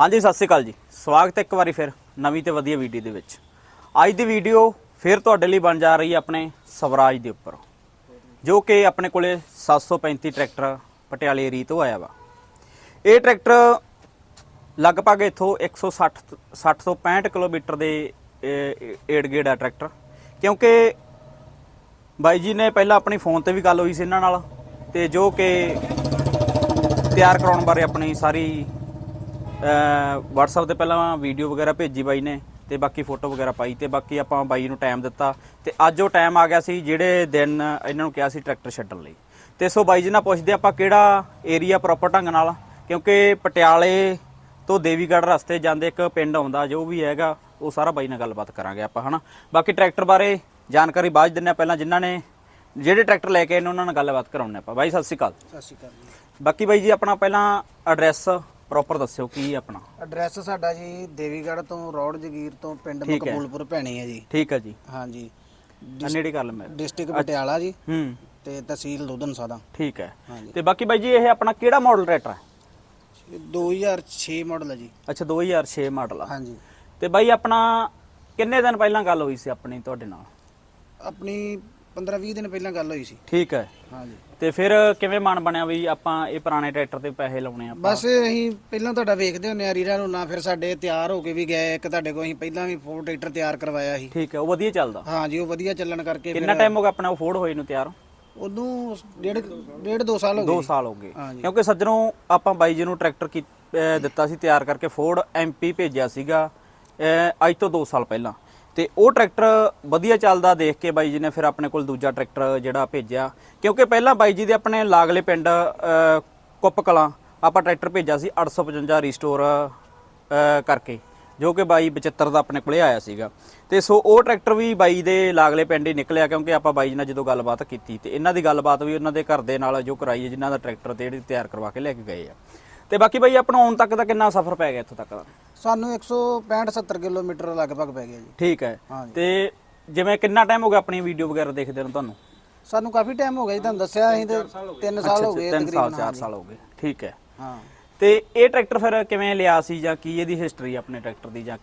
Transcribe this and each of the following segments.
ਹਾਂਜੀ, ਸਤਿ ਸ਼੍ਰੀ ਅਕਾਲ ਜੀ। ਸਵਾਗਤ ਹੈ ਇੱਕ ਵਾਰੀ ਫਿਰ ਨਵੀਂ ਤੇ ਵਧੀਆ ਵੀਡੀਓ ਦੇ ਵਿੱਚ। ਅੱਜ ਦੀ ਵੀਡੀਓ ਫਿਰ ਤੁਹਾਡੇ ਲਈ ਬਣ ਜਾ ਰਹੀ ਹੈ ਆਪਣੇ ਸਵਰਾਜ ਦੇ ਉੱਪਰ, ਜੋ ਕਿ ਆਪਣੇ ਕੋਲੇ 735 ਟਰੈਕਟਰ ਪਟਿਆਲੇ ਏਰੀਏ ਤੋਂ ਆਇਆ ਵਾ। ਇਹ ਟਰੈਕਟਰ ਲਗਭਗ ਇਥੋਂ 160 60 ਤੋਂ 65 ਕਿਲੋਮੀਟਰ ਦੇ ਏੜ ਗੇੜ ਆ ਟਰੈਕਟਰ। ਕਿਉਂਕਿ ਬਾਈ ਜੀ ਨੇ ਪਹਿਲਾਂ ਆਪਣੀ ਫੋਨ ਤੇ ਵੀ ਗੱਲ ਹੋਈ ਸੀ ਇਹਨਾਂ ਨਾਲ, ਤੇ ਜੋ ਕਿ ਤਿਆਰ ਕਰਾਉਣ ਬਾਰੇ ਆਪਣੀ ਸਾਰੀ WhatsApp ਤੇ ਪਹਿਲਾਂ ਵੀਡੀਓ ਵਗੈਰਾ ਭੇਜੀ ਬਾਈ ਨੇ ਤੇ ਬਾਕੀ ਫੋਟੋ ਵਗੈਰਾ ਪਾਈ ਤੇ ਬਾਕੀ ਆਪਾਂ ਬਾਈ ਨੂੰ ਟਾਈਮ ਦਿੱਤਾ ਤੇ ਅੱਜ ਉਹ ਟਾਈਮ ਆ ਗਿਆ ਸੀ ਜਿਹੜੇ ਦਿਨ ਇਹਨਾਂ ਨੂੰ ਕਿਹਾ ਸੀ ਟਰੈਕਟਰ ਛੱਡਣ ਲਈ। ਤੇ ਸੋ ਬਾਈ ਜੀ ਨਾਲ ਪੁੱਛਦੇ ਆਪਾਂ ਕਿਹੜਾ ਏਰੀਆ ਪ੍ਰੋਪਰ ਢੰਗ ਨਾਲ ਕਿਉਂਕਿ ਪਟਿਆਲੇ ਤੋਂ ਦੇਵੀਗੜ੍ਹ ਰਸਤੇ ਜਾਂਦੇ ਇੱਕ ਪਿੰਡ ਆਉਂਦਾ ਜੋ ਵੀ ਹੈਗਾ ਉਹ ਸਾਰਾ ਬਾਈ ਨਾਲ ਗੱਲਬਾਤ ਕਰਾਂਗੇ ਆਪਾਂ ਹਨਾ? ਬਾਕੀ ਟਰੈਕਟਰ ਬਾਰੇ ਜਾਣਕਾਰੀ ਬਾਅਦ ਦਿੰਨੇ ਪਹਿਲਾਂ ਜਿਨ੍ਹਾਂ ਨੇ ਜਿਹੜੇ ਟਰੈਕਟਰ ਲੈ ਕੇ ਆਏ ਨੇ ਉਹਨਾਂ ਨਾਲ ਗੱਲਬਾਤ ਕਰਾਉਣੇ ਆਪਾਂ। ਬਾਈ ਸਤਿ ਸ਼੍ਰੀ ਅਕਾਲ। ਸਤਿ ਸ਼੍ਰੀ ਅਕਾਲ ਬਾਕੀ ਬਾਈ ਜੀ ਆਪਣਾ ਪਹਿਲਾਂ ਐਡਰੈਸ ਪ੍ਰੋਪਰ ਦੱਸਿਓ ਕੀ ਆਪਣਾ? ਐਡਰੈਸ ਸਾਡਾ ਜੀ ਦੇਵੀਗੜ੍ਹ ਤੋਂ ਰੌੜ ਜਗੀਰ ਤੋਂ ਪਿੰਡ ਠੀਕ ਹੈ। ਮਕਬੂਲਪੁਰ ਭੈਣੀ ਹੈ ਜੀ। ਠੀਕ ਹੈ ਜੀ। ਹਾਂਜੀ। ਆ ਨੇੜੇ ਕਰ ਲੈ ਮੈਂ ਡਿਸਟ੍ਰਿਕਟ ਪਟਿਆਲਾ ਜੀ। ਹੂੰ। ਤੇ ਤਹਿਸੀਲ ਦੁਧਨਸਾ ਦਾ ਠੀਕ ਹੈ। ਹਾਂਜੀ। ਤੇ ਬਾਕੀ ਬਾਈ ਜੀ ਇਹ ਆਪਣਾ ਕਿਹੜਾ ਮਾਡਲ ਟਰੈਕਟਰ ਹੈ? ਇਹ 2006 ਮਾਡਲ ਹੈ ਜੀ। ਅੱਛਾ 2006 ਮਾਡਲ ਆ। ਹਾਂਜੀ। ਤੇ ਬਾਈ ਆਪਣਾ ਕਿੰਨੇ ਦਿਨ ਪਹਿਲਾਂ ਗੱਲ ਹੋਈ ਸੀ ਆਪਣੀ ਤੁਹਾਡੇ ਨਾਲ? ਆਪਣੀ 15-20 ਦਿਨ ਪਹਿਲਾਂ ਗੱਲ ਹੋਈ ਸੀ। ਠੀਕ ਹੈ। ਹਾਂਜੀ। ਤੇ ਫਿਰ ਕਿਵੇਂ ਮਨ ਬਣਿਆ ਵੀ ਆਪਾਂ ਇਹ ਪੁਰਾਣੇ ਟਰੈਕਟਰ ਤੇ ਪੈਸੇ ਲਾਉਣੇ ਆ? ਬਸ ਅਸੀਂ ਪਹਿਲਾਂ ਤੁਹਾਡਾ ਵੇਖਦੇ ਹੁੰਨੇ ਆ ਰੀਰਾਂ ਨੂੰ ਨਾ ਫਿਰ ਸਾਡੇ ਤਿਆਰ ਹੋ ਕੇ ਵੀ ਗਏ ਇੱਕ ਤੁਹਾਡੇ ਕੋਲ ਅਸੀਂ ਪਹਿਲਾਂ ਵੀ ਫੋਰ ਟਰੈਕਟਰ ਤਿਆਰ ਕਰਵਾਇਆ ਸੀ। ਠੀਕ ਹੈ ਉਹ ਵਧੀਆ ਚੱਲਦਾ। ਹਾਂਜੀ ਉਹ ਵਧੀਆ ਚੱਲਣ ਕਰਕੇ ਕਿੰਨਾ ਟਾਈਮ ਹੋ ਗਿਆ ਆਪਣਾ ਉਹ ਫੋਰਡ ਹੋਏ ਨੂੰ ਤਿਆਰ? ਉਦੋਂ ਡੇਢ ਡੇਢ ਦੋ ਸਾਲ ਹੋ 2 ਗਏ ਸਾਲ ਹੋ ਗਏ। ਕਿਉਂਕਿ ਸੱਜਣੋਂ ਆਪਾਂ ਬਾਈ ਜੀ ਨੂੰ ਟਰੈਕਟਰ ਦਿੱਤਾ ਸੀ ਤਿਆਰ ਕਰਕੇ ਫੋਰਡ ਐਮਪੀ ਭੇਜਿਆ ਸੀਗਾ ਅੱਜ ਤੋਂ 2 ਸਾਲ ਪਹਿਲਾਂ। ਤੇ ਉਹ ਟਰੈਕਟਰ ਵਧੀਆ ਚੱਲਦਾ ਦੇਖ ਕੇ ਬਾਈ ਜੀ ਨੇ ਫਿਰ ਆਪਣੇ ਕੋਲ ਦੂਜਾ ਟਰੈਕਟਰ ਜਿਹੜਾ ਭੇਜਿਆ। ਕਿਉਂਕਿ ਪਹਿਲਾਂ ਬਾਈ ਜੀ ਦੇ ਆਪਣੇ ਲਾਗਲੇ ਪਿੰਡ ਕੁੱਪ ਕਲਾਂ ਆਪਾਂ ਟਰੈਕਟਰ ਭੇਜਿਆ ਸੀ 855 ਰੀਸਟੋਰ ਕਰਕੇ, ਜੋ ਕਿ ਬਾਈ 75 ਦਾ ਆਪਣੇ ਕੋਲੇ ਆਇਆ ਸੀਗਾ। ਤੇ ਸੋ ਉਹ ਟਰੈਕਟਰ ਵੀ ਬਾਈ ਦੇ ਲਾਗਲੇ ਪਿੰਡ ਹੀ ਨਿਕਲਿਆ ਕਿਉਂਕਿ ਆਪਾਂ ਬਾਈ ਜੀ ਨਾਲ ਜਦੋਂ ਗੱਲਬਾਤ ਕੀਤੀ ਤੇ ਇਹਨਾਂ ਦੀ ਗੱਲਬਾਤ ਵੀ ਉਹਨਾਂ ਦੇ ਘਰ ਦੇ ਨਾਲ ਜੋ ਕਰਾਈ ਹੈ, ਜਿਨ੍ਹਾਂ ਦਾ ਟਰੈਕਟਰ ਤੇ ਜਿਹੜੀ ਤਿਆਰ ਕਰਵਾ ਕੇ ਲੈ ਕੇ ਗਏ ਆ। ਤੇ ਬਾਕੀ ਬਾਈ ਆਪਣਾ ਆਉਣ ਤੱਕ ਦਾ ਕਿੰਨਾ ਸਫ਼ਰ ਪੈ ਗਿਆ ਇੱਥੋਂ ਤੱਕ ਦਾ? ਸਾਨੂੰ 165 70 ਕਿਲੋਮੀਟਰ ਲਗਭਗ ਪੈ ਗਿਆ ਜੀ। ਠੀਕ ਹੈ। ਹਾਂਜੀ। ਤੇ ਜਿਵੇਂ ਕਿੰਨਾ ਟਾਈਮ ਹੋ ਗਿਆ ਆਪਣੀ ਵੀਡੀਓ ਵਗੈਰਾ ਦੇਖਦੇ ਨੂੰ ਤੁਹਾਨੂੰ? ਸਾਨੂੰ ਕਾਫੀ ਟਾਈਮ ਹੋ ਗਿਆ ਜੀ ਤੁਹਾਨੂੰ ਦੱਸਿਆ ਅਸੀਂ ਤੇ 3 ਸਾਲ ਹੋ ਗਏ। 3 ਸਾਲ 4 ਸਾਲ ਹੋ ਗਏ। ਠੀਕ ਹੈ। ਹਾਂ। ਤੇ ਇਹ ਟਰੈਕਟਰ ਫਿਰ ਕਿਵੇਂ ਲਿਆ ਸੀ ਜਾਂ ਕੀ ਇਹਦੀ ਹਿਸਟਰੀ ਆਪਣੇ ਟਰੈਕਟਰ ਦੀ ਜਾਂ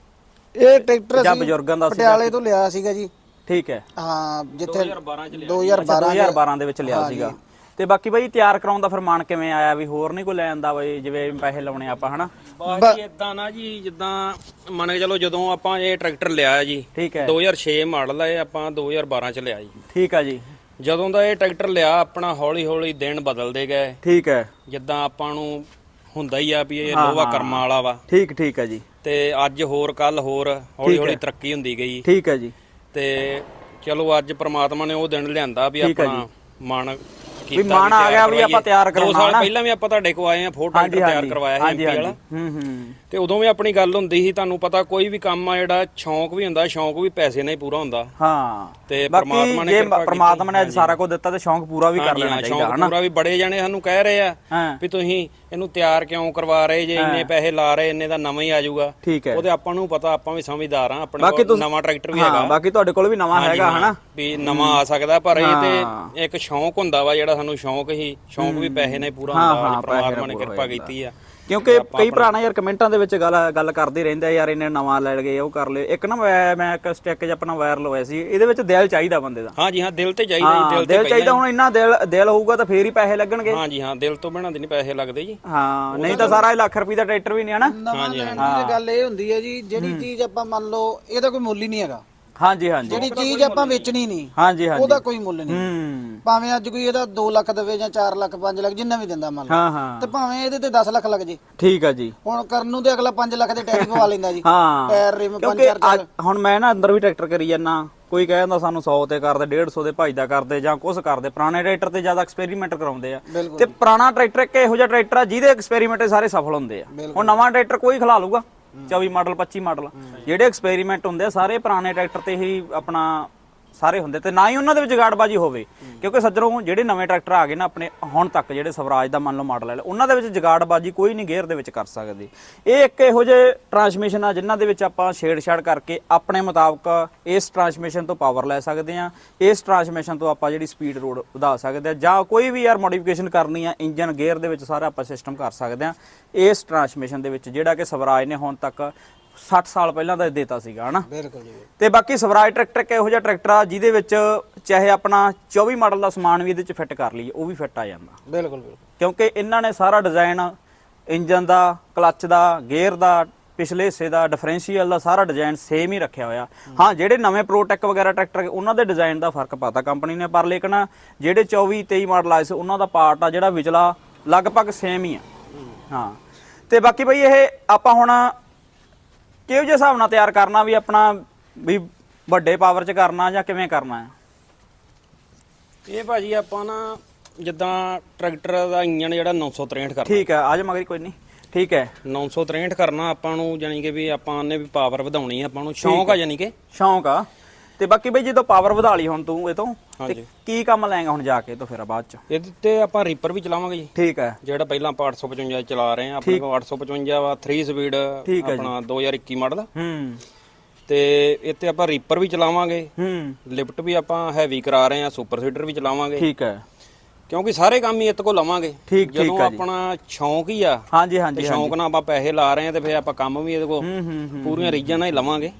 ਇਹ ਟਰੈਕਟਰ ਜਾਂ ਅਸੀਂ ਬਜ਼ੁਰਗਾਂ ਦਾ ਸੀਗਾ? ਪਟਿਆਲੇ ਤੋਂ ਲਿਆ ਸੀਗਾ ਜੀ। ਠੀਕ ਹੈ। ਹਾਂ ਜਿੱਥੇ 2012 ਚ 2012 2012 ਦੇ ਵਿੱਚ ਲਿਆ ਸੀਗਾ। ਤੇ ਬਾਕੀ ਬਾਈ ਤਿਆਰ ਕਰਾਉਣ ਦਾ ਫਿਰ ਮਾਨ ਕਿਵੇਂ ਆਇਆ ਵੀ ਹੋਰ ਨਹੀਂ ਕੋਈ ਲੈ ਆਂਦਾ ਬਈ ਜਿਵੇਂ ਪੈਸੇ ਲਾਉਣੇ ਆਪਾਂ ਹਨਾ? ਬਾਕੀ ਇਦਾਂ ਨਾ ਜੀ ਜਿੱਦਾਂ ਮੰਨ ਕੇ ਚਲੋ ਜਦੋਂ ਆਪਾਂ ਇਹ ਟਰੈਕਟਰ ਲਿਆ ਜੀ ਠੀਕ ਹੈ। 2006 ਮਾਡਲ ਹੈ ਇਹ ਆਪਾਂ 2012 ਚ ਲਿਆ ਜੀ। ਠੀਕ ਆ ਜੀ। ਜਦੋਂ ਦਾ ਇਹ ਟਰੈਕਟਰ ਲਿਆ ਆਪਣਾ ਹੌਲੀ ਹੌਲੀ ਦਿਨ ਬਦਲਦੇ ਗਏ। ਠੀਕ ਹੈ। ਜਿੱਦਾਂ ਆਪਾਂ ਨੂੰ ਹੁੰਦਾ ਹੀ ਆ ਵੀ ਇਹ ਲੋਹਾ ਕਰਮਾਂ ਵਾਲਾ ਵਾ। ਠੀਕ ਠੀਕ ਹੈ ਜੀ। ਤੇ ਅੱਜ ਹੋਰ ਕੱਲ ਹੋਰ ਹੌਲੀ ਹੌਲੀ ਤਰੱਕੀ ਹੁੰਦੀ ਗਈ। ਠੀਕ ਹੈ ਜੀ। ਤੇ ਚਲੋ ਅੱਜ ਪ੍ਰਮਾਤਮਾ ਨੇ ਉਹ ਦਿਨ ਲਿਆਂਦਾ ਵੀ ਆਪਣਾ ਮਨ ਕੀਤਾ ਮਨ ਆ ਤਿਆਰ ਗਿਆ ਵੀ ਆਪਾਂ। ਤਿਆਰ ਦੋ ਕਰਾਉਣਾ ਸਾਲ ਨਾ। ਪਹਿਲਾਂ ਵੀ ਆਪਾਂ ਤੁਹਾਡੇ ਕੋ ਆਏ ਆ ਫੋਟੋ ਤਿਆਰ ਕਰਵਾਇਆ ਹਾਂਜੀ MP ਵਾਲਾ। ਹੂੰ ਹੂੰ। ਤੇ ਉਦੋਂ ਵੀ ਆਪਣੀ ਗੱਲ ਹੁੰਦੀ ਸੀ ਤੁਹਾਨੂੰ ਪਤਾ ਕੋਈ ਵੀ ਕੰਮ ਆ ਜਿਹੜਾ ਸ਼ੌਂਕ ਵੀ ਹੁੰਦਾ ਸ਼ੌਂਕ ਵੀ ਪੈਸੇ ਨਾਲ ਹੀ ਪੂਰਾ ਹੁੰਦਾ। ਹਾਂ। ਤੇ ਪ੍ਰਮਾਤਮਾ ਨੇ ਕਿਰਪਾ ਪ੍ਰਮਾਤਮਾ ਨੇ ਅੱਜ ਸਾਰਾ ਕੁਝ ਦਿੱਤਾ ਤੇ ਸ਼ੌਂਕ ਪੂਰਾ ਵੀ ਕਰ ਲੈਣਾ ਹਾਂ ਚਾਹੀਦਾ ਹਨਾ? ਪੂਰਾ ਵੀ ਬੜੇ ਜਣੇ ਸਾਨੂੰ ਕਹਿ ਰਹੇ ਆ ਹਾਂ। ਵੀ ਤੁਸੀਂ ਇਹਨੂੰ ਤਿਆਰ ਕਿਉਂ ਕਰਵਾ ਰਹੇ ਜੇ ਇੰਨੇ ਪੈਸੇ ਲਾ ਰਹੇ ਇੰਨੇ ਦਾ ਨਵਾਂ ਹੀ ਆ ਜਾਊਗਾ। ਠੀਕ ਹੈ। ਉਹਦੇ ਆਪਾਂ ਨੂੰ ਪਤਾ ਆਪਾਂ ਵੀ ਸਮਝਦਾਰ ਆ ਆਪਣੇ ਕੋਲ ਨਵਾਂ ਟਰੈਕਟਰ ਵੀ ਹੈਗਾ। ਬਾਕੀ ਤੁਹਾਡੇ ਕੋਲ ਵੀ ਨਵਾਂ ਹੈਗਾ ਹਨਾ? ਵੀ ਨਵਾਂ ਆ ਸਕਦਾ ਪਰ ਇਹ। ਤੇ ਇੱਕ ਸ਼ੌਂਕ ਹੁੰਦਾ ਵਾ ਜਿਹੜਾ ਸਾਨੂੰ ਸ਼ੌਂਕ ਹੀ ਸ਼ੌਂਕ ਵੀ ਪੈਸੇ ਹੀ ਪੂਰਾ ਹਾਂ, ਹੁੰਦਾ ਪ੍ਰਮਾਤਮਾ ਨੇ ਕਿਰਪਾ ਕੀਤੀ ਆ। ਕਿਉਂਕਿ ਕਈ ਭਰਾਣਾ ਯਾਰ ਕਮੈਂਟਾਂ ਦੇ ਵਿੱਚ ਗੱਲ ਗੱਲ ਕਰਦੇ ਰਹਿੰਦੇ ਆ ਯਾਰ ਇਹਨੇ ਨਵਾਂ ਲੈ ਗਏ ਉਹ ਕਰ ਲਿਓ ਇੱਕ ਨਾ ਮੈਂ ਮੈਂ ਇੱਕ ਸਟੈਕ 'ਚ ਆਪਣਾ ਵਾਇਰਲ ਹੋਇਆ ਸੀ ਇਹਦੇ ਵਿੱਚ ਦਿਲ ਚਾਹੀਦਾ ਬੰਦੇ ਦਾ। ਹਾਂਜੀ ਹਾਂ ਦਿਲ ਤੇ ਚਾਹੀਦਾ ਜੀ ਹਾਂ ਦਿਲ ਤੇ ਦਿਲ ਚਾਹੀਦਾ ਹੁਣ ਇੰਨਾ ਦਿਲ ਦਿਲ ਹੋਊਗਾ ਤਾਂ ਫੇਰ ਹੀ ਪੈਸੇ ਲੱਗਣਗੇ। ਹਾਂਜੀ ਹਾਂ ਦਿਲ ਤੋਂ ਬਿਨਾਂ ਦੇ ਨਹੀਂ ਪੈਸੇ ਲੱਗਦੇ ਜੀ। ਹਾਂ ਨਹੀਂ ਤਾਂ ਸਾਰਾ ਇਹ ਲੱਖ ਰੁਪਏ ਦਾ ਟਰੈਕਟਰ ਵੀ ਨਹੀਂ ਹਨਾ ਲੈਣ ਦੀ ਗੱਲ ਇਹ ਹੁੰਦੀ ਹੈ ਜੀ ਜਿਹੜੀ ਚੀਜ਼ ਆਪਾਂ ਮੰਨ ਲਓ ਇਹਦਾ ਕੋਈ ਮੁੱਲ ਹੀ ਨਹੀਂ ਹੈਗਾ। ਹਾਂਜੀ ਹਾਂਜੀ। ਜਿਹੜੀ ਚੀਜ਼ ਆਪਾਂ ਵੇਚਣੀ ਨਹੀਂ ਹਾਂਜੀ ਹਾਂਜੀ। ਉਹਦਾ ਕੋਈ ਮੁੱਲ ਨਹੀਂ। ਹੂੰ। ਭਾਵੇਂ ਅੱਜ ਕੋਈ ਇਹਦਾ 2 ਲੱਖ ਦੇਵੇ ਜਾਂ 4 ਲੱਖ 5 ਲੱਖ ਜਿੰਨਾ ਵੀ ਦਿੰਦਾ ਮੰਨ ਲਓ ਹਾਂ ਹਾਂ। ਤੇ ਭਾਵੇਂ ਇਹਦੇ ਤੇ 10 ਲੱਖ ਲੱਗ ਜੇ। ਠੀਕ ਆ ਜੀ। ਹੁਣ ਕਰਨ ਨੂੰ ਤੇ ਅਗਲਾ 5 ਲੱਖ ਦੇ ਟੈਰੀ ਪਵਾ ਲੈਂਦਾ ਜੀ। ਹਾਂ। ਟਾਇਰ ਰਿਮ ਕਿਉਂਕਿ ਪੰਚਰ ਅੱਜ ਹੁਣ ਮੈਂ ਨਾ ਅੰਦਰ ਵੀ ਟਰੈਕਟਰ ਕਰੀ ਜਾਂਦਾ। ਕੋਈ ਕਹਿੰਦਾ ਸਾਨੂੰ 100 ਤੇ ਕਰਦੇ 150 ਦੇ ਭਜਦਾ ਕਰਦੇ ਜਾਂ ਕੁਝ ਕਰਦੇ ਪੁਰਾਣੇ ਟਰੈਕਟਰ ਤੇ ਜ਼ਿਆਦਾ ਐਕਸਪੈਰੀਮੈਂਟ ਕਰਾਉਂਦੇ ਆ। ਤੇ ਪੁਰਾਣਾ ਟਰੈਕਟਰ ਇੱਕ ਇਹੋ ਜਿਹਾ ਟਰੈਕਟਰ ਆ ਜਿਹਦੇ ਐਕਸਪੈਰੀਮੈਂਟ ਸਾਰੇ ਸਫਲ ਹੁੰਦੇ ਆ। ਹੁਣ ਨਵਾਂ ਟਰੈਕਟਰ ਕੋਈ ਖਿਲਾ ਲੂਗਾ 24 ਮਾਡਲ 25 ਮਾਡਲ। ਜਿਹੜੇ ਐਕਸਪੈਰੀਮੈਂਟ ਹੁੰਦੇ ਆ ਸਾਰੇ ਪੁਰਾਣੇ ਟਰੈਕਟਰ ਤੇ ਹੀ ਆਪਣਾ ਸਾਰੇ ਹੁੰਦੇ ਤੇ ਨਾ ਹੀ ਉਹਨਾਂ ਦੇ ਵਿੱਚ ਜਗਾੜਬਾਜੀ ਹੋਵੇ। ਕਿਉਂਕਿ ਸੱਜਣੋਂ, ਜਿਹੜੇ ਨਵੇਂ ਟਰੈਕਟਰ ਆ ਗਏ ਨਾ ਆਪਣੇ ਹੁਣ ਤੱਕ, ਜਿਹੜੇ ਸਵਰਾਜ ਦਾ ਮੰਨ ਲਓ ਮਾਡਲ ਹੈ, ਉਹਨਾਂ ਦੇ ਵਿੱਚ ਜਗਾੜਬਾਜੀ ਕੋਈ ਨਹੀਂ ਗੇਅਰ ਦੇ ਵਿੱਚ ਕਰ ਸਕਦੇ। ਇਹ ਇੱਕ ਇਹੋ ਜਿਹੇ ਟਰਾਂਸਮਿਸ਼ਨ ਆ ਜਿਨ੍ਹਾਂ ਦੇ ਵਿੱਚ ਆਪਾਂ ਛੇੜਛਾੜ ਕਰਕੇ ਆਪਣੇ ਮੁਤਾਬਕ ਇਸ ਟਰਾਂਸਮਿਸ਼ਨ ਤੋਂ ਪਾਵਰ ਲੈ ਸਕਦੇ ਆ ਇਸ ਟਰਾਂਸਮਿਸ਼ਨ ਤੋਂ ਆਪਾਂ ਜਿਹੜੀ ਸਪੀਡ ਰੋਡ ਵਧਾ ਸਕਦੇ ਆ ਜਾਂ ਕੋਈ ਵੀ ਯਾਰ ਮੋਡੀਫਿਕੇਸ਼ਨ ਕਰਨੀ ਆ ਇੰਜਨ ਗੇਅਰ ਦੇ ਵਿੱਚ ਸਾਰਾ ਆਪਾਂ ਸਿਸਟਮ ਕਰ ਸਕਦੇ ਆ ਇਸ ਟਰਾਂਸਮਿਸ਼ਨ ਦੇ ਵਿੱਚ ਜਿਹੜਾ ਕਿ ਸਵਰਾਜ ਨੇ ਹੁਣ ਤੱਕ 60 ਸਾਲ ਪਹਿਲਾਂ ਦਾ ਦਿੱਤਾ ਸੀਗਾ ਹਨਾ? ਬਿਲਕੁਲ ਜੀ। ਤੇ ਬਾਕੀ ਸਵਰਾਜ ਟਰੈਕਟਰ ਇੱਕ ਇਹੋ ਜਿਹਾ ਟਰੈਕਟਰ ਆ ਜਿਹਦੇ ਵਿੱਚ ਚਾਹੇ ਆਪਣਾ 24 ਮਾਡਲ ਦਾ ਸਮਾਨ ਵੀ ਇਹਦੇ ਚ ਫਿੱਟ ਕਰ ਲਈਏ ਉਹ ਵੀ ਫਿੱਟ ਆ ਜਾਂਦਾ। ਬਿਲਕੁਲ ਬਿਲਕੁਲ। ਕਿਉਂਕਿ ਇਹਨਾਂ ਨੇ ਸਾਰਾ ਡਿਜ਼ਾਈਨ ਇੰਜਨ ਦਾ ਕਲੱਚ ਦਾ ਗੇਅਰ ਦਾ ਪਿਛਲੇ ਹਿੱਸੇ ਦਾ ਡਿਫਰੈਂਸ਼ੀਅਲ ਦਾ ਸਾਰਾ ਡਿਜ਼ਾਈਨ ਸੇਮ ਹੀ ਰੱਖਿਆ ਹੋਇਆ। ਹਾਂ ਜਿਹੜੇ ਨਵੇਂ ਪ੍ਰੋਟੈਕ ਵਗੈਰਾ ਟਰੈਕਟਰ ਉਹਨਾਂ ਦੇ ਡਿਜ਼ਾਈਨ ਦਾ ਫ਼ਰਕ ਪਾਤਾ ਕੰਪਨੀ ਨੇ ਪਰ ਲੇਕਿਨ ਜਿਹੜੇ 24 23 ਮਾਡਲ ਆਏ ਸੀ ਉਹਨਾਂ ਦਾ ਪਾਰਟ ਆ ਜਿਹੜਾ ਵਿਚਲਾ ਲਗਭਗ ਸੇਮ ਹੀ ਆ। ਹਾਂ। ਤੇ ਬਾਕੀ ਬਈ ਇਹ ਆਪਾਂ ਹੁਣ ਕਿਹੋ ਜਿਹੇ ਹਿਸਾਬ ਨਾਲ ਤਿਆਰ ਕਰਨਾ ਵੀ ਆਪਣਾ ਵੀ ਵੱਡੇ ਪਾਵਰ ਚ ਕਰਨਾ ਜਾਂ ਕਿਵੇਂ ਕਰਨਾ ਹੈ? ਇਹ ਭਾਜੀ ਆਪਾਂ ਨਾ ਜਿੱਦਾਂ ਟਰੈਕਟਰ ਦਾ ਇੰਜਨ ਜਿਹੜਾ 963 ਕਰਨਾ। ਠੀਕ ਹੈ ਆਜ ਮਗਰ ਕੋਈ ਨਹੀਂ। ਠੀਕ ਹੈ। 963 ਕਰਨਾ ਆਪਾਂ ਨੂੰ ਜਾਨੀ ਕਿ ਵੀ ਆਪਾਂ ਨੇ ਵੀ ਪਾਵਰ ਵਧਾਉਣੀ ਆ ਆਪਾਂ ਨੂੰ। ਸ਼ੌਂਕ ਆ ਜਾਨੀ ਕਿ? ਸ਼ੌਂਕ ਆ। ਤੇ ਬਾਕੀ ਬਈ ਜਦੋਂ ਪਾਵਰ ਵਧਾ ਲਈ ਹੁਣ ਤੂੰ ਇਹ ਤੋਂ ਤੇ ਹਾਂਜੀ। ਕੀ ਕੰਮ ਲੈਂਗਾ ਹੁਣ ਜਾ ਕੇ ਤੋਂ ਫਿਰ ਬਾਅਦ ਚ? ਇਹਦੇ ਤੇ ਆਪਾਂ ਰੀਪਰ ਵੀ ਚਲਾਵਾਂਗੇ ਜੀ। ਠੀਕ ਹੈ। ਜਿਹੜਾ ਪਹਿਲਾਂ ਆਪਾਂ 855 ਚਲਾ ਰਹੇ ਆ ਆਪਣੇ ਕੋਲ 855 ਵਾ 3 ਸਪੀਡ ਠੀਕ ਹੈ ਜੀ। ਆਪਣਾ 2021 ਮਾਡਲ ਹੂੰ। ਤੇ ਇੱਥੇ ਆਪਾਂ ਰੀਪਰ ਵੀ ਚਲਾਵਾਂਗੇ। ਹੂੰ। ਲਿਫਟ ਵੀ ਆਪਾਂ ਹੈਵੀ ਕਰਾ ਰਹੇ ਆ ਸੁਪਰ ਸੀਡਰ ਵੀ ਚਲਾਵਾਂਗੇ। ਠੀਕ ਹੈ। ਕਿਉਂਕਿ ਸਾਰੇ ਕੰਮ ਹੀ ਇੱਥੇ ਕੋਲ ਲਵਾਂਗੇ। ਠੀਕ- ਠੀਕ ਜਦੋਂ ਆ ਜੀ। ਆਪਣਾ ਸ਼ੌਂਕ ਹੀ ਆ ਹਾਂਜੀ ਤੇ ਹਾਂਜੀ। ਸ਼ੌਂਕ ਨਾਲ ਆਪਾਂ ਪੈਸੇ ਲਾ ਰਹੇ ਆ ਤੇ ਫਿਰ ਆਪਾਂ ਕੰਮ ਵੀ ਇਹਦੇ ਕੋਲ ਹੂੰ ਹੂੰ ਪੂਰੀਆਂ ਰੀਜਾਂ ਨਾਲ ਹੀ ਲਵਾਂਗੇ।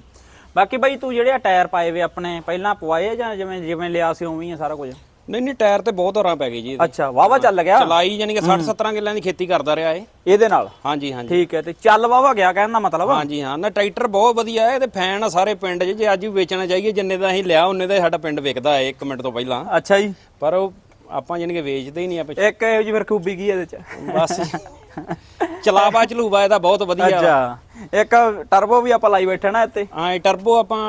ਬਾਕੀ ਬਈ ਤੂੰ ਜਿਹੜੇ ਆ ਟਾਇਰ ਪਾਏ ਵੇ ਆਪਣੇ ਪਹਿਲਾਂ ਪਵਾਏ ਆ ਜਾਂ ਜਿਵੇਂ ਜਿਵੇਂ ਲਿਆ ਸੀ ਉਵੇਂ ਹੀ ਆ ਸਾਰਾ ਕੁਝ? ਨਹੀਂ ਨਹੀਂ ਟਾਇਰ ਤੇ ਬਹੁਤ ਹੋਰਾਂ ਪੈ ਗਈ ਜੀ ਇਹਦੇ। ਅੱਛਾ ਵਾਵਾ ਚੱਲ ਗਿਆ? ਚਲਾਈ ਜਾਨੀ ਕਿ 60 17 ਕਿੱਲਿਆਂ ਦੀ ਖੇਤੀ ਕਰਦਾ ਰਿਹਾ ਏ ਇਹਦੇ ਨਾਲ? ਹਾਂਜੀ ਹਾਂਜੀ। ਠੀਕ ਹੈ ਤੇ ਚੱਲ ਵਾਵਾ ਗਿਆ ਕਹਿਣ ਦਾ ਮਤਲਬ? ਹਾਂਜੀ ਹਾਂ। ਨਾ ਟਰੈਕਟਰ ਬਹੁਤ ਵਧੀਆ ਹੈ ਤੇ ਫੈਨ ਆ ਸਾਰੇ ਪਿੰਡ 'ਚ। ਜੇ ਅੱਜ ਵੀ ਵੇਚਣਾ ਚਾਹੀਏ ਜਿੰਨੇ ਦਾ ਅਸੀਂ ਲਿਆ ਉਹਨੇ ਦਾ ਹੀ ਸਾਡਾ ਪਿੰਡ ਵਿਕਦਾ ਹੈ 1 ਮਿੰਟ ਤੋਂ ਪਹਿਲਾਂ। ਅੱਛਾ ਜੀ। ਪਰ ਉਹ ਆਪਾਂ ਜਾਨੀ ਕਿ ਵੇਚਦੇ ਹੀ ਨਹੀਂ ਆਪਾਂ ਇੱਕ ਇਹੋ ਜਿਹੀ ਫਿਰ ਖੂਬੀ ਕੀ ਇਹਦੇ ਚ? ਬਸ। ਚਲਾਵਾ ਚਲੂਵਾ ਇਹਦਾ ਬਹੁਤ ਵਧੀਆ। ਅੱਛਾ ਇੱਕ ਟਰਬੋ ਵੀ ਆਪਾਂ ਲਾਈ ਬੈਠੇ ਨਾ ਇੱਥੇ। ਹਾਂ ਇਹ ਟਰਬੋ ਆਪਾਂ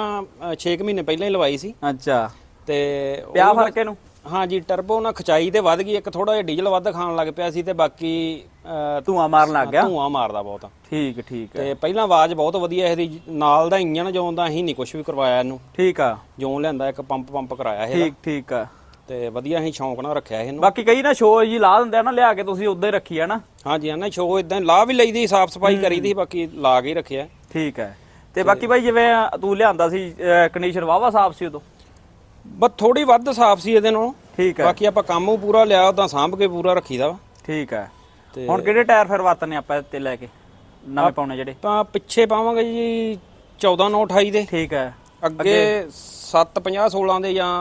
6 ਮਹੀਨੇ ਪਹਿਲਾਂ ਹੀ ਲਵਾਈ ਸੀ। ਅੱਛਾ। ਤੇ ਪਿਆ ਫ਼ਰਕ ਇਹਨੂੰ? ਹਾਂਜੀ ਟਰਬੋ ਨਾਲ ਖਚਾਈ ਤੇ ਵੱਧ ਗਈ ਇੱਕ ਥੋੜਾ ਜਿਹਾ ਡੀਜ਼ਲ ਵੱਧ ਖਾਣ ਲੱਗ ਪਿਆ ਸੀ ਤੇ ਬਾਕੀ ਧੂਆਂ ਮਾਰਨ ਲੱਗ ਗਿਆ। ਧੂਆਂ ਮਾਰਦਾ ਬਹੁਤ। ਠੀਕ ਠੀਕ ਹੈ। ਤੇ ਪਹਿਲਾਂ ਆਵਾਜ਼ ਬਹੁਤ ਵਧੀਆ ਇਹਦੀ ਨਾਲ ਦਾ ਇੰਜਨ ਜਿਉਂ ਦਾ ਅਸੀਂ ਨਹੀਂ ਕੁਝ ਵੀ ਕਰਵਾਇਆ ਇਹਨੂੰ। ਠੀਕ ਆ। ਜਿਉਂ ਲਿਆਂਦਾ ਇੱਕ ਪੰਪ ਪੰਪ ਕਰਾਇਆ ਇਹਦਾ। ਠੀਕ ਠੀਕ ਆ। ਤੇ ਵਧੀਆ ਅਸੀਂ ਸ਼ੌਂਕ ਨਾਲ ਰੱਖਿਆ ਇਹਨੂੰ। ਬਾਕੀ ਕਈ ਨਾ ਸ਼ੋਅ ਜੀ ਲਾ ਦਿੰਦੇ ਆ ਨਾ ਲਿਆ ਕੇ ਤੁਸੀਂ ਉਦਾਂ ਹੀ ਰੱਖੀ ਆ ਨਾ। ਹਾਂਜੀ ਹਾਂ ਨਾ ਸ਼ੋ ਇਦਾਂ ਲਾ ਵੀ ਲਈਦੀ ਸਾਫ਼ ਸਫ਼ਾਈ ਕਰੀਦੀ ਬਾਕੀ ਲਾ ਕੇ ਹੀ ਰੱਖਿਆ। ਠੀਕ ਹੈ। ਤੇ ਬਾਕੀ ਬਾਈ ਜਿਵੇਂ ਤੂੰ ਲਿਆਂਦਾ ਸੀ ਕੰਡੀਸ਼ਨ ਵਾਵਾ ਸਾਫ਼ ਸੀ ਉਦੋਂ? ਬਸ ਥੋੜੀ ਵੱਧ ਸਾਫ਼ ਸੀ ਇਹਦੇ ਨਾਲੋਂ। ਠੀਕ ਹੈ। ਬਾਕੀ ਆਪਾਂ ਕੰਮ ਉਹ ਪੂਰਾ ਲਿਆ ਉਦਾਂ ਸਾਂਭ ਕੇ ਪੂਰਾ ਰੱਖੀਦਾ ਵਾ। ਠੀਕ ਹੈ। ਤੇ ਹੁਣ ਕਿਹੜੇ ਟਾਇਰ ਫਿਰ ਵਰਤਨੇ ਆਪਾਂ ਇੱਥੇ ਲੈ ਕੇ ਨਵੇਂ ਪਾਉਣੇ ਜਿਹੜੇ? ਤਾਂ ਪਿੱਛੇ ਪਾਵਾਂਗੇ ਜੀ 14 9 28 ਦੇ। ਠੀਕ ਹੈ। ਅੱਗੇ 7 50 16 ਦੇ ਜਾਂ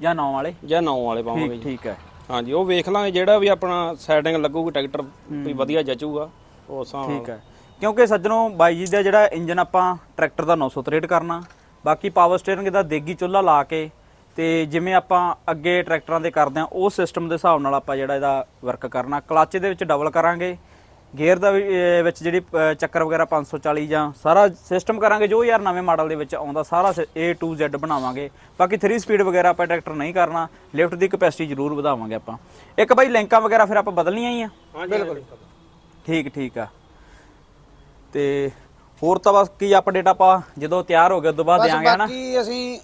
ਜਾਂ ਨੌ ਵਾਲੇ? ਜਾਂ 9 ਵਾਲੇ ਪਾਵਾਂਗੇ ਠੀਕ ਜੀ। ਠੀਕ ਹੈ। ਹਾਂਜੀ ਉਹ ਵੇਖ ਲਾਂਗੇ ਜਿਹੜਾ ਵੀ ਆਪਣਾ ਸੈਟਿੰਗ ਲੱਗੂਗੀ ਟਰੈਕਟਰ ਵੀ ਵਧੀਆ ਜਚੂਗਾ। ਹਿਸਾਬ ਨਾਲ। ਠੀਕ ਹੈ। ਕਿਉਂਕਿ ਸੱਜਣੋਂ ਬਾਈ ਜੀ ਦਾ ਜਿਹੜਾ ਇੰਜਨ ਆਪਾਂ ਟਰੈਕਟਰ ਦਾ 963 ਕਰਨਾ ਬਾਕੀ ਪਾਵਰ ਸਟੀਅਰਿੰਗ ਦਾ ਦੇਗੀ ਚੁੱਲ੍ਹਾ ਲਾ ਕੇ ਤੇ ਜਿਵੇਂ ਆਪਾਂ ਅੱਗੇ ਟਰੈਕਟਰਾਂ ਦੇ ਕਰਦੇ ਆ ਉਹ ਸਿਸਟਮ ਦੇ ਹਿਸਾਬ ਨਾਲ ਆਪਾਂ ਜਿਹੜਾ ਇਹਦਾ ਵਰਕ ਕਰਨਾ। ਕਲੱਚ ਦੇ ਵਿੱਚ ਡਬਲ ਕਰਾਂਗੇ। ਗੇਅਰ ਦਾ ਵਿੱਚ ਜਿਹੜੀ ਚੱਕਰ ਵਗੈਰਾ 540 ਜਾਂ ਸਾਰਾ ਸਿਸਟਮ ਕਰਾਂਗੇ ਜੋ ਯਾਰ ਨਵੇਂ ਮਾਡਲ ਦੇ ਵਿੱਚ ਆਉਂਦਾ ਸਾਰਾ A to Z ਬਣਾਵਾਂਗੇ। ਬਾਕੀ 3 ਸਪੀਡ ਵਗੈਰਾ ਆਪਾਂ ਟਰੈਕਟਰ ਨਹੀਂ ਕਰਨਾ ਲਿਫਟ ਦੀ ਕਪੈਸਿਟੀ ਜ਼ਰੂਰ ਵਧਾਵਾਂਗੇ ਆਪਾਂ। ਇੱਕ ਬਾਈ ਲਿੰਕਾਂ ਵਗੈਰਾ ਫਿਰ ਆਪਾਂ ਬਦਲਣੀਆਂ ਹੀ ਆ? ਬਿਲਕੁਲ। ਠੀਕ ਠੀਕ ਆ। ਤੇ ਹੋਰ ਤਾਂ ਬਸ ਕੀ ਅਪਡੇਟ ਆਪਾਂ ਜਦੋਂ ਤਿਆਰ ਹੋ ਗਏ ਉਦੋਂ ਬਾਅਦ ਦਿਆਂਗੇ ਹਨਾ? ਬਾਕੀ ਅਸੀਂ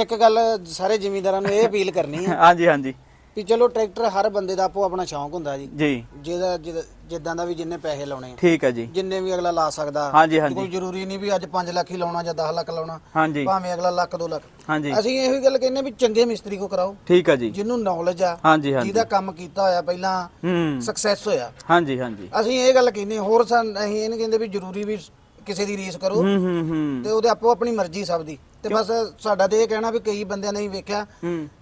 ਇੱਕ ਗੱਲ ਸਾਰੇ ਜ਼ਿਮੀਂਦਾਰਾਂ ਨੂੰ ਇਹ ਅਪੀਲ ਕਰਨੀ ਹੈ ਹਾਂਜੀ ਹਾਂਜੀ। ਵੀ ਚਲੋ ਟਰੈਕਟਰ ਹਰ ਬੰਦੇ ਦਾ ਆਪੋ ਆਪਣਾ ਸ਼ੌਂਕ ਹੁੰਦਾ ਜੀ। ਜੀ। ਜਿਹਦਾ ਜਿਹਦਾ- ਜਿੱਦਾਂ ਦਾ ਵੀ ਜਿੰਨੇ ਪੈਸੇ ਲਾਉਣੇ ਆ। ਠੀਕ ਹੈ ਜੀ। ਜਿੰਨੇ ਵੀ ਅਗਲਾ ਲਾ ਸਕਦਾ। ਹਾਂਜੀ, ਹਾਂਜੀ। ਕੋਈ ਜ਼ਰੂਰੀ ਨਹੀਂ ਵੀ ਅੱਜ 5 ਲੱਖ ਹੀ ਲਾਉਣਾ ਜਾਂ 10 ਲੱਖ ਲਾਉਣਾ। ਹਾਂਜੀ। ਭਾਵੇਂ ਅਗਲਾ ਲੱਖ 2 ਲੱਖ। ਹਾਂਜੀ। ਅਸੀਂ ਇਹੋ ਹੀ ਗੱਲ ਕਹਿੰਦੇ ਵੀ ਚੰਗੇ ਮਿਸਤਰੀ ਕੋ ਕਰਾਓ। ਠੀਕ ਹੈ ਜੀ। ਜਿਹਨੂੰ ਨੌਲੇਜ ਆ ਹਾਂਜੀ ਹਾਂਜੀ। ਜਿਹਦਾ ਕੰਮ ਕੀਤਾ ਹੋਇਆ ਪਹਿਲਾਂ ਹੂੰ। ਸਕਸੈਸ ਹੋਇਆ। ਹਾਂਜੀ ਹਾਂਜੀ। ਅਸੀਂ ਇਹ ਗੱਲ ਕਹਿੰਦੇ ਹੋਰ ਸਨ ਅਸੀਂ ਇਹ ਨਹੀਂ ਕਹਿੰਦੇ ਵੀ ਜ਼ਰੂਰੀ ਵੀ ਕਿਸੇ ਦੀ ਰੀਸ ਕਰੋ। ਹੂੰ ਹੂੰ ਹੂੰ। ਤੇ ਉਹਦੇ ਆਪੋ ਆਪਣੀ ਮਰਜ਼ੀ ਸਭ ਦੀ। ਤੇ ਬਸ ਸਾਡਾ ਤੇ ਇਹ ਕਹਿਣਾ ਵੀ ਕਈ ਬੰਦਿਆਂ ਨੇ ਹੀ ਵੇਖਿਆ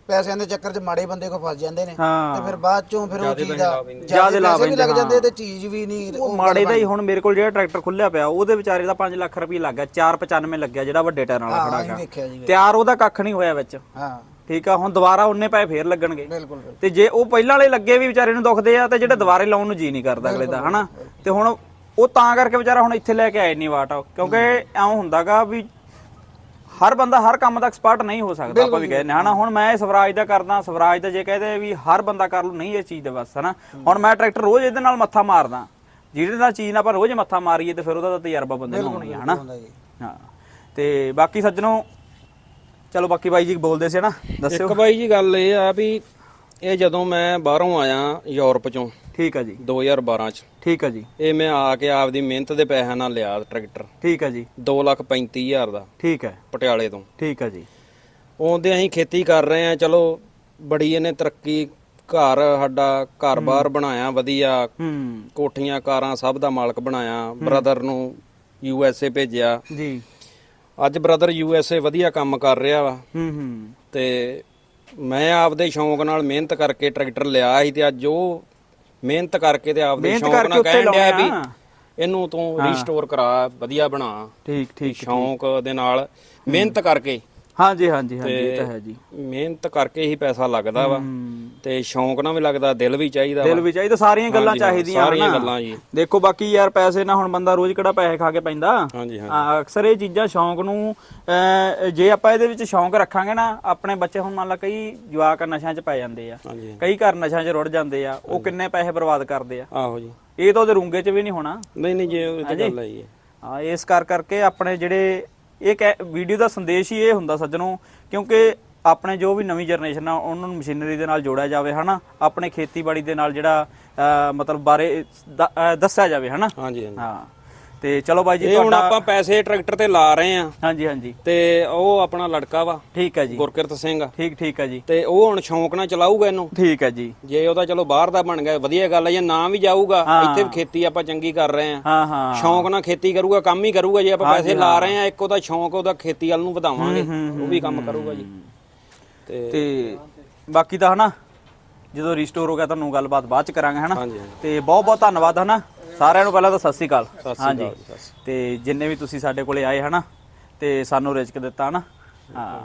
ਪੈਸਿਆਂ ਦੇ ਚੱਕਰ 'ਚ ਮਾੜੇ ਬੰਦੇ ਕੋ ਫਸ ਜਾਂਦੇ ਨੇ। ਤੇ ਫਿਰ ਬਾਅਦ ਚੋਂ ਫਿਰ ਉਹ ਚੀਜ਼ ਦਾ ਜ਼ਿਆਦੇ ਜ਼ਿਆਦਾ ਲਾ ਪੈਸੇ ਵੀ ਲੱਗ ਜਾਂਦੇ ਤੇ ਚੀਜ਼ ਵੀ ਨਹੀਂ ਉਹ ਮਾੜੇ ਦਾ ਹੀ ਹੁਣ ਮੇਰੇ ਕੋਲ ਜਿਹੜਾ ਟਰੈਕਟਰ ਖੁੱਲਿਆ ਪਿਆ ਉਹਦੇ ਵਿਚਾਰੇ ਦਾ 5 ਲੱਖ ਰੁਪਏ ਲੱਗ ਗਿਆ 495 ਲੱਗਿਆ ਜਿਹੜਾ ਵੱਡੇ ਟਾਇਰ ਵਾਲਾ ਖੜਾ ਹੈਗਾ। ਤਿਆਰ ਉਹਦਾ ਕੱਖ ਨਹੀਂ ਹੋਇਆ ਵਿੱਚ। ਹਾਂ। ਠੀਕ ਆ ਹੁਣ ਦੁਬਾਰਾ ਉਹਨੇ ਪੈਸੇ ਫੇਰ ਲੱਗਣਗੇ। ਤੇ ਜੇ ਉਹ ਪਹਿਲਾਂ ਵਾਲੇ ਲੱਗੇ ਵੀ ਵਿਚਾਰੇ ਨੂੰ ਦੁਖਦੇ ਆ ਤੇ ਜਿਹੜੇ ਦੁਬਾਰੇ ਲਾਉਣ ਨੂੰ ਜੀ ਨਹੀਂ ਕਰਦਾ ਅਗਲੇ ਦਾ ਹਨਾ? ਤੇ ਹੁਣ ਉਹ ਤਾਂ ਕਰਕੇ ਵਿਚਾਰਾ ਹੁਣ ਇੱਥੇ ਲੈ ਕੇ ਆਏ ਨਹੀਂ ਵਾਟ ਕਿਉਂਕਿ ਐਂ ਹੁੰਦਾਗਾ ਵੀ ਹਰ ਬੰਦਾ ਹਰ ਕੰਮ ਦਾ ਐਕਸਪਰਟ ਨਹੀਂ ਹੋ ਸਕਦਾ ਆਪਾਂ ਵੀ ਕਹਿੰਦੇ ਹਾਂ ਹਨਾ? ਹੁਣ ਮੈਂ ਸਵਰਾਜ ਦਾ ਕਰਦਾ ਸਵਰਾਜ ਦਾ ਜੇ ਕਹਦੇ ਵੀ ਹਰ ਬੰਦਾ ਕਰ ਲੂ ਨਹੀਂ ਇਹ ਚੀਜ਼ ਦੇ ਬਸ ਹਨਾ? ਹੁਣ ਮੈਂ ਟਰੈਕਟਰ ਰੋਜ਼ ਇਹਦੇ ਨਾਲ ਮੱਥਾ ਮਾਰਦਾ ਜਿਹਦੇ ਨਾਲ ਚੀਜ਼ ਨਾਲ ਆਪਾਂ ਰੋਜ਼ ਮੱਥਾ ਮਾਰੀਏ ਤੇ ਫਿਰ ਉਹਦਾ ਤਾਂ ਤਜਰਬਾ ਬੰਦੇ ਨੂੰ ਆਉਣੀ ਹੈ ਹਨਾ? ਹਾਂ। ਤੇ ਬਾਕੀ ਸੱਜਣੋ ਚਲੋ ਬਾਕੀ ਬਾਈ ਜੀ ਬੋਲਦੇ ਸੀ ਨਾ ਦੱਸਿਓ। ਇੱਕ ਬਾਈ ਜੀ ਗੱਲ ਇਹ ਆ ਵੀ ਇਹ ਜਦੋਂ ਮੈਂ ਬਾਹਰੋਂ ਆਇਆ ਯੂਰਪ ਚੋਂ ਠੀਕ ਆ ਜੀ। 2012 ਚ। ਠੀਕ ਆ ਜੀ। ਇਹ ਮੈਂ ਆ ਕੇ ਆਪਦੀ ਮਿਹਨਤ ਦੇ ਪੈਸਿਆਂ ਨਾਲ ਲਿਆ ਟਰੈਕਟਰ। ਠੀਕ ਆ ਜੀ। 235000 ਦਾ। ਠੀਕ ਹੈ ਪਟਿਆਲੇ ਤੋਂ। ਠੀਕ ਆ ਜੀ। ਆਉਂਦੇ ਅਸੀਂ ਖੇਤੀ ਕਰ ਰਹੇ ਆ ਚਲੋ ਬੜੀ ਇਹਨੇ ਤਰੱਕੀ ਘਰ ਸਾਡਾ ਘਰ-ਬਾਰ ਬਣਾਇਆ ਵਧੀਆ। ਹੂੰ। ਕੋਠੀਆਂ ਕਾਰਾਂ ਸਭ ਦਾ ਮਾਲਕ ਬਣਾਇਆ। ਬ੍ਰਦਰ ਨੂੰ ਯੂ ਐਸ ਏ ਭੇਜਿਆ। ਜੀ। ਅੱਜ ਬ੍ਰਦਰ ਯੂ ਐਸ ਏ ਵਧੀਆ ਕੰਮ ਕਰ ਰਿਹਾ ਵਾ। ਹੂੰ ਹੂੰ। ਤੇ ਮੈਂ ਆਪਦੇ ਸ਼ੌਂਕ ਨਾਲ ਮਿਹਨਤ ਕਰਕੇ ਟਰੈਕਟਰ ਲਿਆ ਸੀ ਤੇ ਅੱਜ ਉਹ ਮਿਹਨਤ ਕਰਕੇ ਤੇ ਆਪਦੇ ਮਿਹਨਤ ਸ਼ੌਂਕ ਕਰਕੇ ਨਾਲ ਉੱਤੇ ਕਹਿਣ ਡਿਆ ਵੀ ਲਾਉਣਾ। ਇਹਨੂੰ ਤੂੰ ਰੀਸਟੋਰ ਕਰਾ ਵਧੀਆ ਬਣਾ ਠੀਕ ਠੀਕ ਸ਼ੌਂਕ ਦੇ ਨਾਲ ਮਿਹਨਤ ਕਰਕੇ ਹਾਂਜੀ ਹਾਂਜੀ ਹਾਂਜੀ ਇਹ ਤਾਂ ਹੈ ਜੀ। ਮਿਹਨਤ ਕਰਕੇ ਹੀ ਪੈਸਾ ਲੱਗਦਾ ਵਾ। ਤੇ ਸ਼ੌਂਕ ਨਾਲ ਵੀ ਲੱਗਦਾ ਦਿਲ ਵੀ ਚਾਹੀਦਾ ਦਿਲ ਵਾ ਚਾਹੀਦਾ ਸਾਰੀਆਂ ਗੱਲਾਂ ਚਾਹੀਦੀਆਂ ਸਾਰੀਆਂ। ਗੱਲਾਂ ਜੀ। ਦੇਖੋ ਬਾਕੀ ਯਾਰ ਪੈਸੇ ਨਾ ਹੁਣ ਬੰਦਾ ਰੋਜ਼ ਕਿਹੜਾ ਪੈਸੇ ਖਾ ਕੇ ਪੈਂਦਾ? ਹਾਂਜੀ ਹਾਂ। ਅਕਸਰ ਇਹ ਚੀਜ਼ਾਂ ਸ਼ੌਂਕ ਨੂੰ ਜੇ ਆਪਾਂ ਇਹਦੇ ਵਿੱਚ ਸ਼ੌਂਕ ਰੱਖਾਂਗੇ ਨਾ ਆਪਣੇ ਬੱਚੇ ਹੁਣ ਮੰਨ ਲਾ ਕਈ ਜਵਾਕ ਨਸ਼ਿਆਂ 'ਚ ਪੈ ਜਾਂਦੇ ਆ। ਕਈ ਘਰ ਨਸ਼ਿਆਂ 'ਚ ਰੁੜ ਜਾਂਦੇ ਆ ਉਹ ਕਿੰਨੇ ਪੈਸੇ ਬਰਬਾਦ ਕਰਦੇ ਆ। ਆਹੋ ਜੀ। ਇਹ ਤਾਂ ਉਹਦੇ ਰੂੰਗੇ 'ਚ ਵੀ ਨਹੀਂ ਹੋਣਾ। ਨਹੀਂ ਨਹੀਂ ਜੇ ਉਹ ਤੇ ਗੱਲ ਆਈ ਹੈ ਹਾਂ ਇਸ ਕਰ ਕਰਕੇ ਆਪਣੇ ਜਿਹੜੇ ਇਹ ਵੀਡੀਓ ਦਾ ਸੰਦੇਸ਼ ਹੀ ਇਹ ਹੁੰਦਾ ਸੱਜਣੋ ਕਿਉਂਕਿ ਆਪਣੇ ਜੋ ਵੀ ਨਵੀਂ ਜਨਰੇਸ਼ਨ ਆ ਉਹਨਾਂ ਨੂੰ ਮਸ਼ੀਨਰੀ ਦੇ ਨਾਲ ਜੋੜਿਆ ਜਾਵੇ ਹਨਾ? ਆਪਣੇ ਖੇਤੀਬਾੜੀ ਦੇ ਨਾਲ ਜਿਹੜਾ ਮਤਲਬ ਬਾਰੇ ਦੱਸਿਆ ਜਾਵੇ ਹਨਾ? ਹਾਂਜੀ। ਹਾਂ। ਤੇ ਚਲੋ ਬਾਈ ਜੀ ਇਹ ਹੁਣ ਤੁਹਾਡਾ ਆਪਾਂ ਪੈਸੇ ਟਰੈਕਟਰ ਤੇ ਲਾ ਰਹੇ ਆ ਹਾਂਜੀ ਹਾਂਜੀ। ਤੇ ਉਹ ਆਪਣਾ ਲੜਕਾ ਵਾ। ਠੀਕ ਹੈ ਜੀ। ਗੁਰਕਿਰਤ ਸਿੰਘ। ਠੀਕ ਠੀਕ ਹੈ ਜੀ। ਤੇ ਉਹ ਹੁਣ ਸ਼ੌਂਕ ਨਾਲ ਚਲਾਊਗਾ ਇਹਨੂੰ? ਠੀਕ ਹੈ ਜੀ। ਜੇ ਉਹਦਾ ਚਲੋ ਬਾਹਰ ਦਾ ਬਣ ਗਿਆ ਵਧੀਆ ਗੱਲ ਹੈ ਜੇ ਨਾ ਵੀ ਜਾਊਗਾ ਇੱਥੇ ਵੀ ਖੇਤੀ ਆਪਾਂ ਚੰਗੀ ਕਰ ਰਹੇ ਆ ਹਾਂ ਹਾਂ। ਸ਼ੌਂਕ ਨਾਲ ਖੇਤੀ ਕਰੂਗਾ ਕੰਮ ਹੀ ਕਰੂਗਾ ਜੇ ਆਪਾਂ ਪੈਸੇ ਲਾ ਰਹੇ ਆ ਇੱਕ ਉਹਦਾ ਸ਼ੌਂਕ ਉਹਦਾ ਖੇਤੀ ਵੱਲ ਨੂੰ ਵਧਾਵਾਂਗੇ। ਉਹ ਵੀ ਕੰਮ ਕਰੂਗਾ ਜੀ। ਤੇ ਤੇ ਬਾਕੀ ਤਾਂ ਹਨਾ ਜਦੋਂ ਰੀਸਟੋਰ ਹੋ ਗਿਆ ਤੁਹਾਨੂੰ ਗੱਲਬਾਤ ਬਾਅਦ ਚ ਕਰਾਂਗੇ ਹਨਾ? ਹਾਂਜੀ ਹਾਂਜੀ। ਤੇ ਬਹੁਤ ਬਹੁਤ ਧੰਨਵਾਦ ਹਨਾ? ਸਾਰਿਆਂ ਨੂੰ ਪਹਿਲਾਂ ਤਾਂ ਸਤਿ ਸ੍ਰੀ ਅਕਾਲ। ਸਤਿ ਸ੍ਰੀ ਅਕਾਲ ਜੀ, ਸਤਿ ਸ੍ਰੀ ਤੇ ਜਿੰਨੇ ਵੀ ਤੁਸੀਂ ਸਾਡੇ ਕੋਲੇ ਆਏ ਹਨਾ ਤੇ ਸਾਨੂੰ ਰਿਜ਼ਕ ਦਿੱਤਾ ਹਨਾ। ਹਾਂ।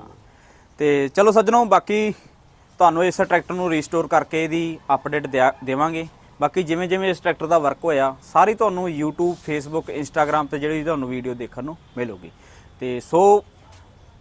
ਤੇ ਚਲੋ ਸੱਜਣੋ ਬਾਕੀ ਤੁਹਾਨੂੰ ਇਸ ਟਰੈਕਟਰ ਨੂੰ ਰੀਸਟੋਰ ਕਰਕੇ ਇਹਦੀ ਅਪਡੇਟ ਦੇਵਾਂਗੇ। ਬਾਕੀ ਜਿਵੇਂ ਜਿਵੇਂ ਇਸ ਟਰੈਕਟਰ ਦਾ ਵਰਕ ਹੋਇਆ ਸਾਰੀ ਤੁਹਾਨੂੰ YouTube Facebook Instagram ਤੇ ਜਿਹੜੀ ਤੁਹਾਨੂੰ ਵੀਡੀਓ ਦੇਖਣ ਨੂੰ ਮਿਲੂਗੀ। ਤੇ ਸੋ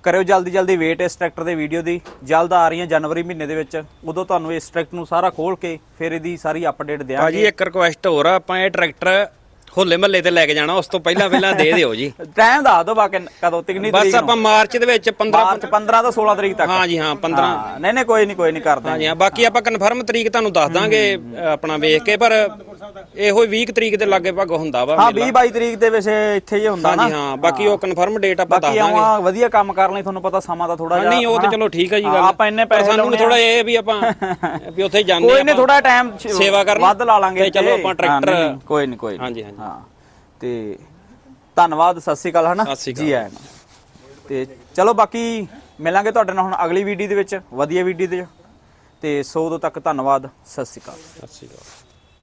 ਕਰਿਓ ਜਲਦੀ ਜਲਦੀ ਵੇਟ ਇਸ ਟਰੈਕਟਰ ਦੇ ਵੀਡੀਓ ਦੀ। ਜਲਦ ਆ ਰਹੀ ਹੈ ਜਨਵਰੀ ਮਹੀਨੇ ਦੇ ਵਿੱਚ। ਉਦੋਂ ਤੁਹਾਨੂੰ ਇਸ ਟਰੈਕਟਰ ਨੂੰ ਸਾਰਾ ਖੋਲ ਕੇ ਫਿਰ ਇਹਦੀ ਸਾਰੀ ਅਪਡੇਟ ਦਿਆਂਗੇ। ਭਾਜੀ, ਇੱਕ ਰਿਕੁਐਸਟ ਹੋਰ ਆ, ਆਪਾਂ ਇਹ ਟਰੈਕਟਰ ਹੋਲੇ ਮਹੱਲੇ ਤੇ ਲੈ ਕੇ ਜਾਣਾ ਉਸ ਤੋਂ ਪਹਿਲਾਂ ਪਹਿਲਾਂ ਦੇ ਦਿਓ ਜੀ ਟਾਈਮ ਦੱਸ ਦਿਓ ਬਾਕੀ ਕਦੋਂ ਕਿੰਨੀ ਬਸ ਤਰੀਕ ਆਪਾਂ ਮਾਰਚ ਦੇ ਵਿੱਚ 15 ਮਾਰਚ 15 ਤੋਂ 16 ਤਰੀਕ ਤੱਕ ਹਾਂ ਜੀ ਹਾਂ 15 ਹਾਂ ਨਹੀਂ ਨਹੀਂ ਕੋਈ ਨਹੀਂ ਕੋਈ ਨਹੀਂ ਕਰਦੇ ਹਾਂਜੀ ਹਾਂ ਬਾਕੀ ਆਪਾਂ ਕਨਫਰਮ ਤਰੀਕ ਤੁਹਾਨੂੰ ਦੱਸ ਦਾਂਗੇ ਆਪਣਾ ਵੇਖ ਕੇ ਪਰ ਇਹੋ 20 ਤਰੀਕ ਦੇ ਲਾਗੇ ਭਾਗ ਹੁੰਦਾ ਵਾ ਹਾਂ ਮੇਲਾ। 20 22 ਤਰੀਕ ਦੇ ਵਿੱਚ ਇੱਥੇ ਹੀ ਹੁੰਦਾ ਨਾ ਹਾਂਜੀ ਹਾਂ ਬਾਕੀ ਉਹ ਕਨਫਰਮ ਡੇਟ ਆਪਾਂ ਦੱਸ ਬਾਕੀ ਦਾਂਗੇ ਆਵਾਂ ਵਧੀਆ ਕੰਮ ਕਰਨ ਲਈ ਤੁਹਾਨੂੰ ਪਤਾ ਸਮਾਂ ਤਾਂ ਥੋੜਾ ਹਾਂ, ਜਿਹਾ ਨਹੀਂ ਉਹ ਤੇ ਹਨਾ। ਚਲੋ ਠੀਕ ਹੈ ਜੀ ਹਾਂ, ਗੱਲ ਆਪਾਂ ਇੰਨੇ ਪਰ ਪੈਸੇ ਸਾਨੂੰ ਲਾਉਣੇ ਥੋੜਾ ਆ। ਇਹ ਵੀ ਆਪਾਂ ਵੀ ਉੱਥੇ ਜਾਂਦੇ ਕੋਈ ਨਹੀਂ ਆਪਾਂ। ਥੋੜਾ ਟਾਈਮ ਸੇਵਾ ਕਰਨ ਵੱਧ ਲਾ ਲਾਂਗੇ ਤੇ ਚਲੋ ਇੱਥੇ। ਆਪਾਂ ਟਰੈਕਟਰ- ਹਾਂ, ਨਹੀਂ, ਨਹੀਂ, ਕੋਈ ਨਹੀਂ ਕੋਈ ਨਹੀਂ ਹਾਂਜੀ, ਹਾਂਜੀ। ਹਾਂ ਤੇ ਧੰਨਵਾਦ ਸਤਿ ਸ੍ਰੀ ਅਕਾਲ ਹਨਾ। ਜੀ ਆਇਆਂ ਨੂੰ। ਤੇ ਚਲੋ ਬਾਕੀ ਮਿਲਾਂਗੇ ਤੁਹਾਡੇ ਨਾਲ ਹੁਣ ਅਗਲੀ ਵੀਡੀਓ ਦੇ ਵਿੱਚ ਵਧੀਆ ਵੀਡੀਓ ਦੇ ਵਿੱਚ। ਤੇ ਸੋ ਉਦੋਂ ਤੱਕ ਧੰਨਵਾਦ ਸਤਿ ਸ੍ਰੀ ਅਕਾਲ ਸਤਿ ਸ਼੍ਰੀ ਅਕਾਲ